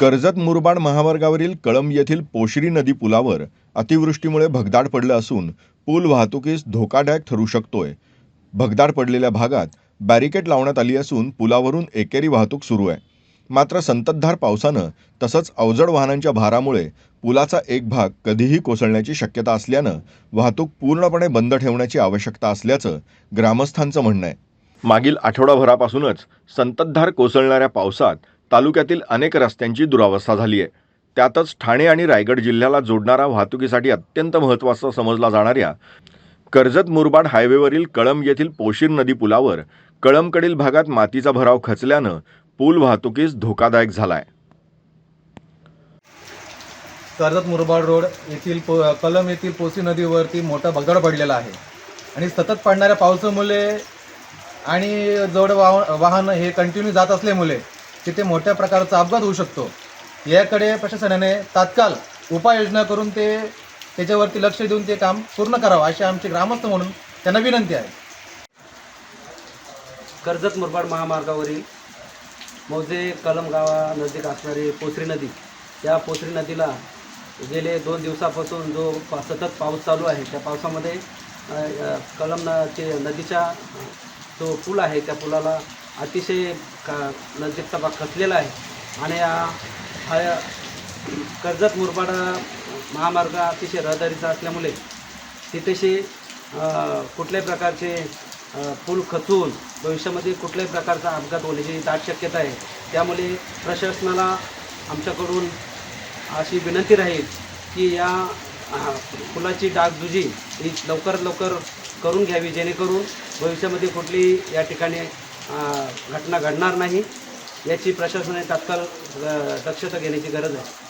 कर्जत मुरबाड महामार्गावरील कळंब येथील पोशरी नदी पुलावर अतिवृष्टीमुळे भगदाड पडलं असून पूल वाहतुकीस धोकादायक ठरू शकतोय. भगदाड पडलेल्या भागात बॅरिकेड लावण्यात आली असून पुलावरून एकेरी वाहतूक सुरू आहे. मात्र संततधार पावसानं तसंच अवजड वाहनांच्या भारामुळे पुलाचा एक भाग कधीही कोसळण्याची शक्यता असल्यानं वाहतूक पूर्णपणे बंद ठेवण्याची आवश्यकता असल्याचं ग्रामस्थांचं म्हणणं आहे. मागील आठवडाभरापासूनच संततधार कोसळणाऱ्या पावसात तालुक्यातील अनेक रस्त्यांची दुरावस्था झाली आहे. त्यातच ठाणे आणि रायगड जिल्ह्याला जोडणारा वाहतुकीसाठी अत्यंत महत्त्वाचा समजला जाणाऱ्या कर्जत मुरबाड हायवेवरील कळंब येथील पोशीर नदी पुलावर कळंबकडील भागात मातीचा भराव खचल्यानं पूल वाहतुकीस धोकादायक झालाय. कर्जत मुरबाड रोड येथील पो कलम येथील पोसी नदीवरती मोठा भगदाड पडलेला आहे आणि सतत पडणाऱ्या पावसामुळे आणि जवळ वाह वाहन हे कंटिन्यू जात असल्यामुळे तिथे मोठ्या प्रकारचा अपघात होऊ शकतो. याकडे प्रशासनाने तात्काळ उपाययोजना करून ते त्याच्यावरती लक्ष देऊन ते काम पूर्ण करावं अशी आमचे ग्रामस्थ म्हणून त्यांना विनंती आहे. कर्जत मुरबाड महामार्गावरील मौजे कलम गावानजीक असणारी पोसरी नदी. या पोसरी नदीला गेले दोन दिवसापासून जो पा सतत पाऊस चालू आहे त्या पावसामध्ये कलम न नदीच्या जो पूल आहे त्या पुलाला अतिशय का नजीकचा भाग खचलेला आहे. आणि हा कर्जत मुरबाड महामार्ग अतिशय रहदारीचा असल्यामुळे तिथेशी कुठल्याही प्रकारचे पूल खचून भविष्यामध्ये कुठल्याही प्रकारचा अपघात होण्याची दाट शक्यता आहे. त्यामुळे प्रशासनाला आमच्याकडून अशी विनंती राहील की या पुलाची डागदुजी ही लवकरात लवकर करून घ्यावी जेणेकरून भविष्यामध्ये कुठलीही या ठिकाणी घटना घडणार नाही याची प्रशासनाने तात्काळ दक्षता घेण्याची गरज आहे.